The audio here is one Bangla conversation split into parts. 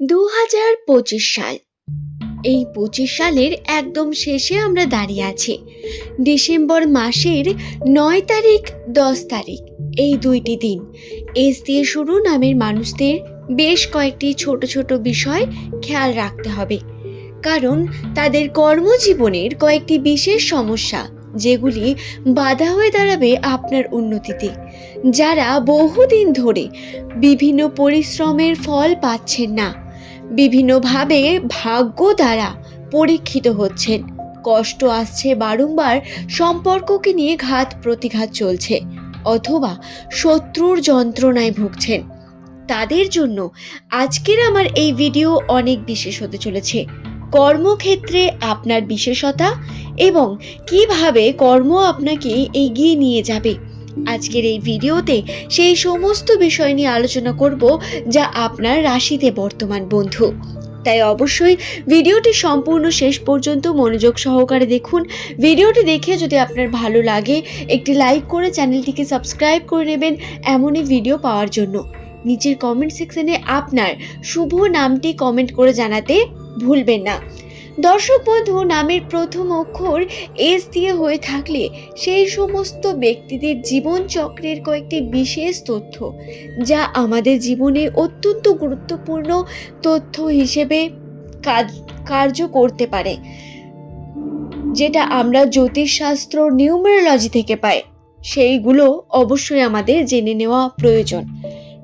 দু হাজার পঁচিশ সাল। এই পঁচিশ সালের একদম শেষে আমরা দাঁড়িয়ে আছি। ডিসেম্বর মাসের নয় তারিখ, দশ তারিখ, এই দুইটি দিন। এস দিয়ে শুরু নামের মানুষদের বেশ কয়েকটি ছোট ছোট বিষয় খেয়াল রাখতে হবে। কারণ তাদের কর্মজীবনের কয়েকটি বিশেষ সমস্যা, যেগুলি বাধা হয়ে দাঁড়াবে আপনার উন্নতিতে, যারা বহুদিন ধরে বিভিন্ন পরিশ্রমের ফল পাচ্ছেন না। বিভিন্নভাবে ভাগ্য দ্বারা পরীক্ষিত হচ্ছেন। কষ্ট আসছে বারংবার সম্পর্ককে নিয়ে ঘাত প্রতিঘাত চলছে, অথবা শত্রুর যন্ত্রণায় ভুগছেন। তাদের জন্য আজকের আমার এই ভিডিও অনেক বিশেষ হতে চলেছে। কর্মক্ষেত্রে আপনার বিশেষতা এবং কীভাবে কর্ম আপনাকে এগিয়ে নিয়ে যাবে আজকের এই ভিডিওতে সেই সমস্ত বিষয় নিয়ে আলোচনা করব যা আপনার রাশিতে বর্তমান বন্ধু। তাই অবশ্যই ভিডিওটি সম্পূর্ণ শেষ পর্যন্ত মনোযোগ সহকারে দেখুন। ভিডিওটি দেখে যদি আপনার ভালো লাগে, একটি লাইক করে চ্যানেলটিকে সাবস্ক্রাইব করে নেবেন এমনই ভিডিও পাওয়ার জন্য। নিচের কমেন্ট সেকশনে আপনার শুভ নামটি কমেন্ট করে জানাতে ভুলবেন না। দর্শক বন্ধু, নামের প্রথম অক্ষর এস দিয়ে হয়ে থাকলে সেই সমস্ত ব্যক্তিদের জীবন চক্রের কয়েকটি বিশেষ তথ্য, যা আমাদের জীবনে অত্যন্ত গুরুত্বপূর্ণ তথ্য হিসেবে কাজ, কার্য করতে পারে, যেটা আমরা জ্যোতিষশাস্ত্র, নিউমেরোলজি থেকে পাই। সেইগুলো অবশ্যই আমাদের জেনে নেওয়া প্রয়োজন।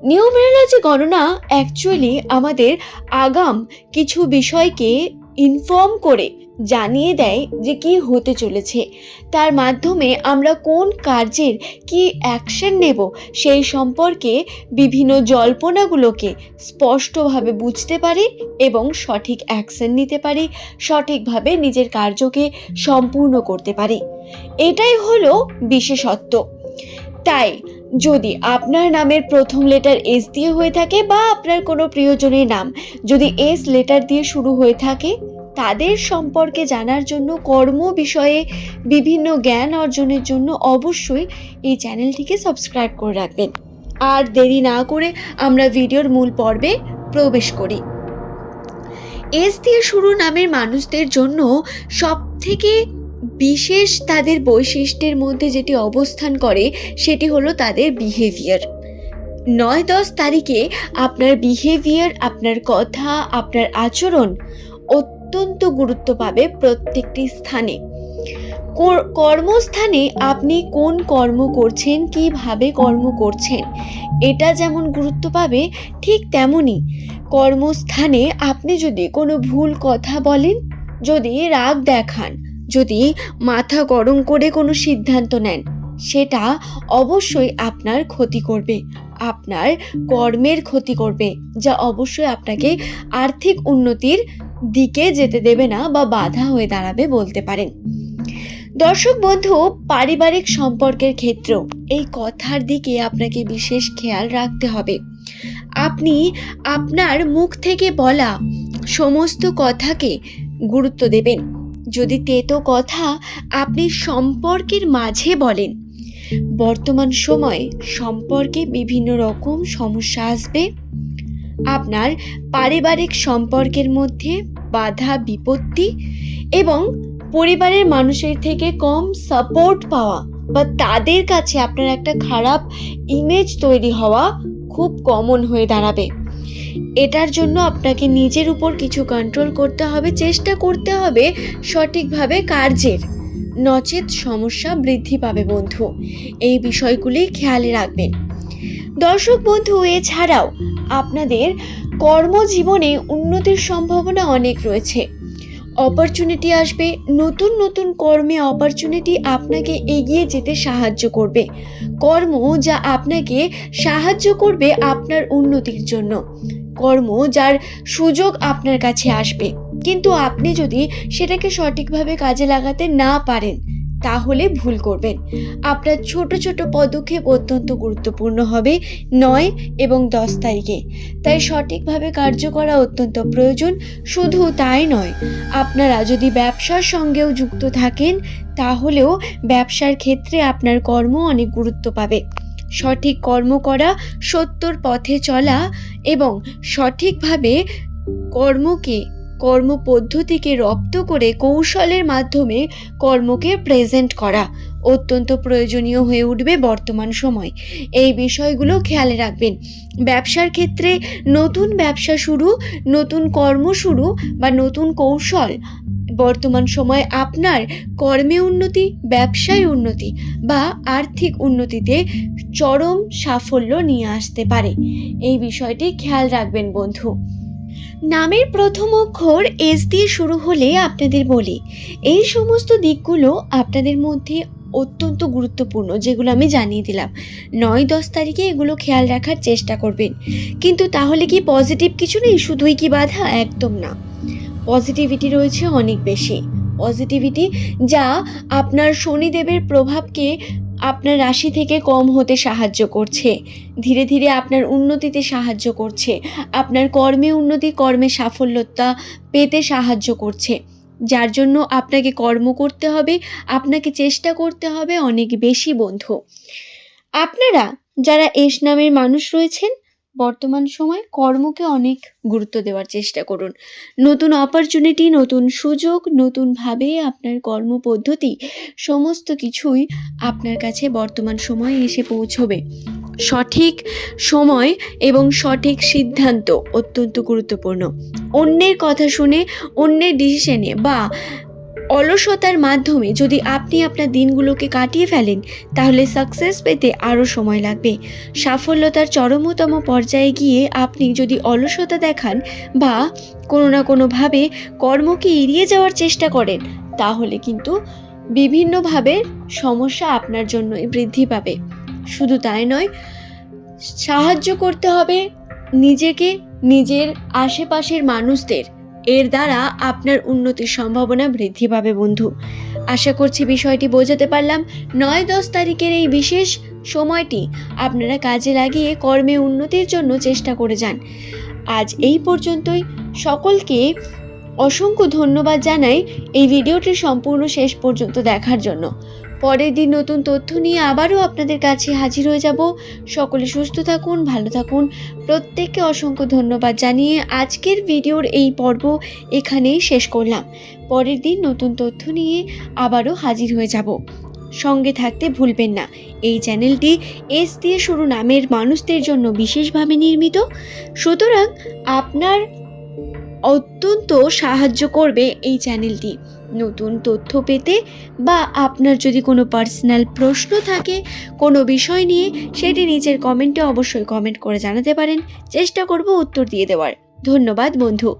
নিউমেরোলজি গণনা অ্যাকচুয়ালি আমাদের আগাম কিছু বিষয়কে ইনফর্ম করে জানিয়ে দেয় যে কি হতে চলেছে। তার মাধ্যমে আমরা কোন কার্যের কি অ্যাকশন নেব সেই সম্পর্কে বিভিন্ন জল্পনাগুলোকে স্পষ্টভাবে বুঝতে পারি এবং সঠিক অ্যাকশন নিতে পারি, সঠিকভাবে নিজের কার্যকে সম্পূর্ণ করতে পারি। এটাই হলো বিশেষত্ব। তাই যদি আপনার নামের প্রথম লেটার এস দিয়ে হয়ে থাকে বা আপনার কোনো প্রিয়জনের নাম যদি এস লেটার দিয়ে শুরু হয়ে থাকে, তাদের সম্পর্কে জানার জন্য কর্ম বিষয়ে বিভিন্ন জ্ঞান অর্জনের জন্য অবশ্যই এই চ্যানেলটিকে সাবস্ক্রাইব করে রাখবেন। আর দেরি না করে আমরা ভিডিওর মূল পর্বে প্রবেশ করি। এস দিয়ে শুরু নামের মানুষদের জন্য সব থেকে বিশেষ তাদের বৈশিষ্ট্যের মধ্যে যেটি অবস্থান করে, সেটি হলো তাদের বিহেভিয়ার নয় দশ তারিখে আপনার বিহেভিয়ার আপনার কথা, আপনার আচরণ অত্যন্ত গুরুত্ব পাবে প্রত্যেকটি স্থানে। কর্মস্থানে আপনি কোন কর্ম করছেন, কীভাবে কর্ম করছেন, এটা যেমন গুরুত্ব পাবে, ঠিক তেমনই কর্মস্থানে আপনি যদি কোনো ভুল কথা বলেন, যদি রাগ দেখান যদি মাথা গরম করে কোনো সিদ্ধান্ত নেন, সেটা অবশ্যই আপনার ক্ষতি করবে। আপনার কর্মের ক্ষতি করবে, যা অবশ্যই আপনাকে আর্থিক উন্নতির দিকে যেতে দেবে না বা বাধা হয়ে দাঁড়াবে বলতে পারেন। দর্শক বন্ধু, পারিবারিক সম্পর্কের ক্ষেত্রেও এই কথার দিকে আপনাকে বিশেষ খেয়াল রাখতে হবে। আপনি আপনার মুখ থেকে বলা সমস্ত কথাকে গুরুত্ব দেবেন। যদি তেতো কথা আপনি সম্পর্কের মাঝে বলেন। বর্তমান সময়ে সম্পর্কে বিভিন্ন রকম সমস্যা আসবে। আপনার পারিবারিক সম্পর্কের মধ্যে বাধা, বিপত্তি এবং পরিবারের মানুষের থেকে কম সাপোর্ট পাওয়া বা তাদের কাছে আপনার একটা খারাপ ইমেজ তৈরি হওয়া খুব কমন হয়ে দাঁড়াবে। এটার জন্য আপনাকে নিজের উপর কিছু কন্ট্রোল করতে হবে, চেষ্টা করতে হবে সঠিকভাবে কার্যের। নচেত সমস্যা বৃদ্ধি পাবে বন্ধু। এই বিষয়গুলি খেয়ালে রাখবেন। দর্শক বন্ধু, এছাড়াও আপনাদের কর্মজীবনে উন্নতির সম্ভাবনা অনেক রয়েছে। অপরচুনিটি আসবে, নতুন নতুন কর্মে অপরচুনিটি আপনাকে এগিয়ে যেতে সাহায্য করবে। কর্ম যা আপনাকে সাহায্য করবে আপনার উন্নতির জন্য। কর্ম যার সুযোগ আপনার কাছে আসবে। কিন্তু আপনি যদি সেটাকে সঠিকভাবে কাজে লাগাতে না পারেন তাহলে ভুল করবেন। আপনার ছোট ছোট পদক্ষেপ অত্যন্ত গুরুত্বপূর্ণ হবে নয় এবং দশ তারিখে। তাই সঠিকভাবে কার্য করা অত্যন্ত প্রয়োজন। শুধু তাই নয়, আপনারা যদি ব্যবসার সঙ্গেও যুক্ত থাকেন, তাহলেও ব্যবসার ক্ষেত্রে আপনার কর্ম অনেক গুরুত্ব পাবে। সঠিক কর্ম করা, সত্যর পথে চলা এবং সঠিকভাবে কর্মকে কর্ম পদ্ধতিকে রপ্ত করে কৌশলের মাধ্যমে কর্মকে প্রেজেন্ট করা অত্যন্ত প্রয়োজনীয় হয়ে উঠবে বর্তমান সময়। এই বিষয়গুলো খেয়ালে রাখবেন। ব্যবসার ক্ষেত্রে নতুন ব্যবসা শুরু, নতুন কর্ম শুরু বা নতুন কৌশল বর্তমান সময় আপনার কর্মে উন্নতি, ব্যবসায় উন্নতি বা আর্থিক উন্নতিতে চরম সাফল্য নিয়ে আসতে পারে। এই বিষয়টি খেয়াল রাখবেন বন্ধু। নামের প্রথম অক্ষর এস দিয়ে শুরু হলে আপনাদের বলি। এই সমস্ত দিকগুলো আপনাদের মধ্যে অত্যন্ত গুরুত্বপূর্ণ, যেগুলো আমি জানিয়ে দিলাম। নয় দশ তারিখে এগুলো খেয়াল রাখার চেষ্টা করবেন। কিন্তু তাহলে কি পজিটিভ কিছু নেই? শুধুই কি বাধা? একদম না। পজিটিভিটি রয়েছে অনেক বেশি। পজিটিভিটি যা আপনার শনিদেবের প্রভাবকে আপনার রাশি থেকে কম হতে সাহায্য করছে। ধীরে ধীরে আপনার উন্নতিতে সাহায্য করছে। আপনার কর্মে উন্নতি, কর্মে সাফল্যতা পেতে সাহায্য করছে। যার জন্য আপনাকে কর্ম করতে হবে, আপনাকে চেষ্টা করতে হবে অনেক বেশি বন্ধু। আপনারা যারা এস নামের মানুষ রয়েছেন বর্তমান সময় কর্মকে অনেক গুরুত্ব দেওয়ার চেষ্টা করুন। নতুন অপরচুনিটি নতুন সুযোগ নতুনভাবে আপনার কর্মপদ্ধতি সমস্ত কিছুই আপনার কাছে বর্তমান সময়ে এসে পৌঁছবে। সঠিক সময় এবং সঠিক সিদ্ধান্ত অত্যন্ত গুরুত্বপূর্ণ। অন্যের কথা শুনে, অন্যের ডিসিশনে বা অলসতার মাধ্যমে যদি আপনি আপনার দিনগুলোকে কাটিয়ে ফেলেন, তাহলে সাকসেস পেতে আরও সময় লাগবে। সাফল্যতার চরমতম পর্যায়ে গিয়ে আপনি যদি অলসতা দেখান বা কোনো না কোনোভাবে কর্মকে এড়িয়ে যাওয়ার চেষ্টা করেন, তাহলে কিন্তু বিভিন্নভাবে সমস্যা আপনার জন্যই বৃদ্ধি পাবে। শুধু তাই নয়, সাহায্য করতে হবে নিজেকে, নিজের আশেপাশের মানুষদের। এর দ্বারা আপনার উন্নতির সম্ভাবনা বৃদ্ধি পাবে, বন্ধু। আশা করছি বিষয়টি বোঝাতে পারলাম। নয় দশ তারিখের এই বিশেষ সময়টি আপনারা কাজে লাগিয়ে কর্মে উন্নতির জন্য চেষ্টা করে যান। আজ এই পর্যন্তই। সকলকে অসংখ্য ধন্যবাদ জানাই এই ভিডিওটি সম্পূর্ণ শেষ পর্যন্ত দেখার জন্য। পরের দিন নতুন তথ্য নিয়ে আবারও আপনাদের কাছে হাজির হয়ে যাব। সকলে সুস্থ থাকুন, ভালো থাকুন। প্রত্যেককে অসংখ্য ধন্যবাদ জানিয়ে আজকের ভিডিওর এই পর্ব এখানেই শেষ করলাম। পরের দিন নতুন তথ্য নিয়ে আবারও হাজির হয়ে যাব। সঙ্গে থাকতে ভুলবেন না। এই চ্যানেলটি এস দিয়ে শুরু নামের মানুষদের জন্য বিশেষভাবে নির্মিত। সুতরাং আপনার অত্যন্ত সাহায্য করবে এই চ্যানেলটি। নতুন তথ্য পেতে বা আপনার যদি কোনো পার্সোনাল প্রশ্ন থাকে, কোনো বিষয় নিয়ে, সেটি নিচের কমেন্টে অবশ্যই কমেন্ট করে জানাতে পারেন। চেষ্টা করব উত্তর দিয়ে দেওয়ার। ধন্যবাদ বন্ধু।